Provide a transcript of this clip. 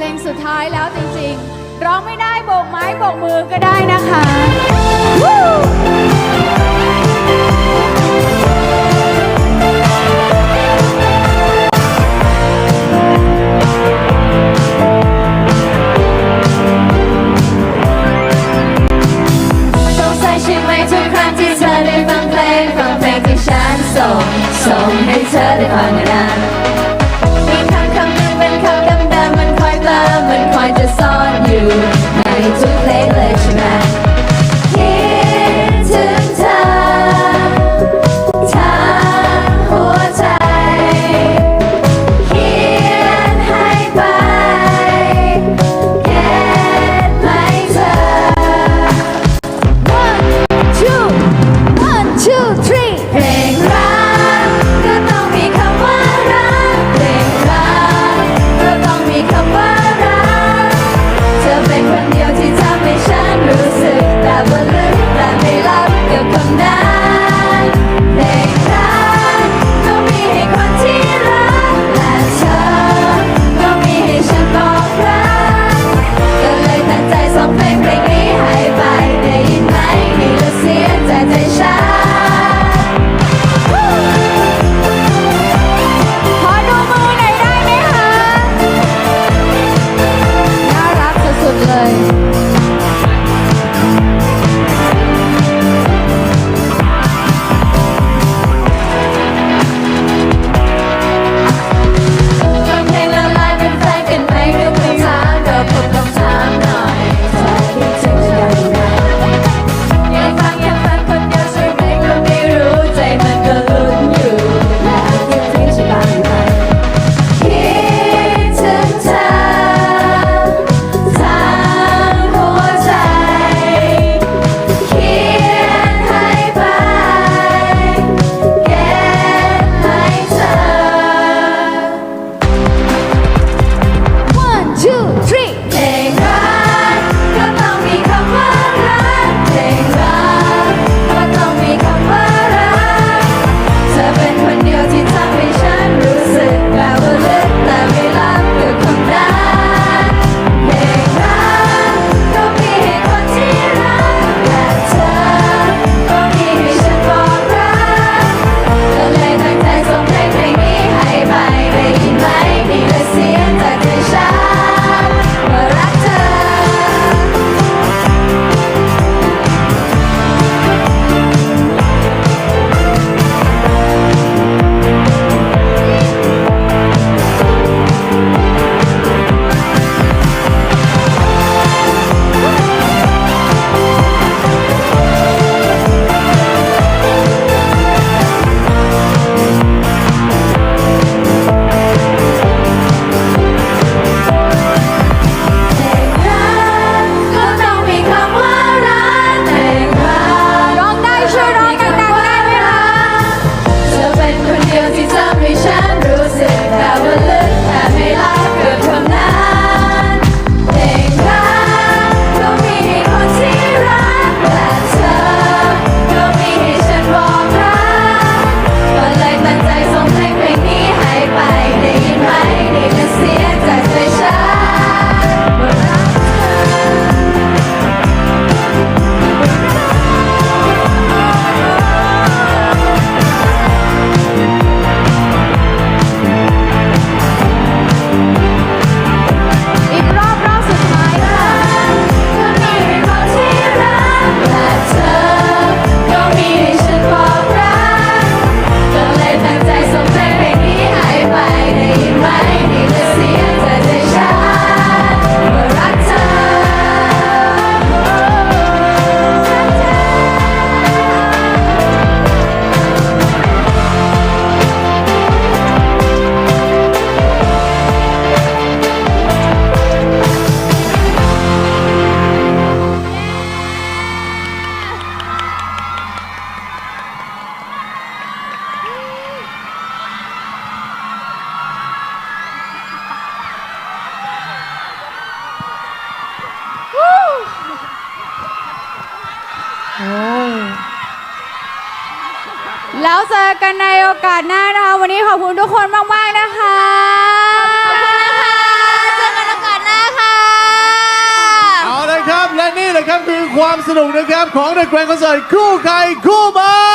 เพลงสุดท้ายแล้วจริงๆ ร้องไม่ได้โบกไม้โบกมือก็ได้นะคะที่เธอได้ฟังเพลงฟังเพลงที่ฉันส่งส่งให้เธอได้ฟังกันนะ 나. แล้วเจอกันในโอกาสหน้านะคะ วันนี้ขอบคุณทุกคนมาก ๆ นะคะ ขอบคุณนะคะเจอกันโอกาสหน้าค่ะ เอาละครับ และนี่แหละครับคือความสนุกนะครับ ของ The Grand Concert คู่ใครคู่บ้า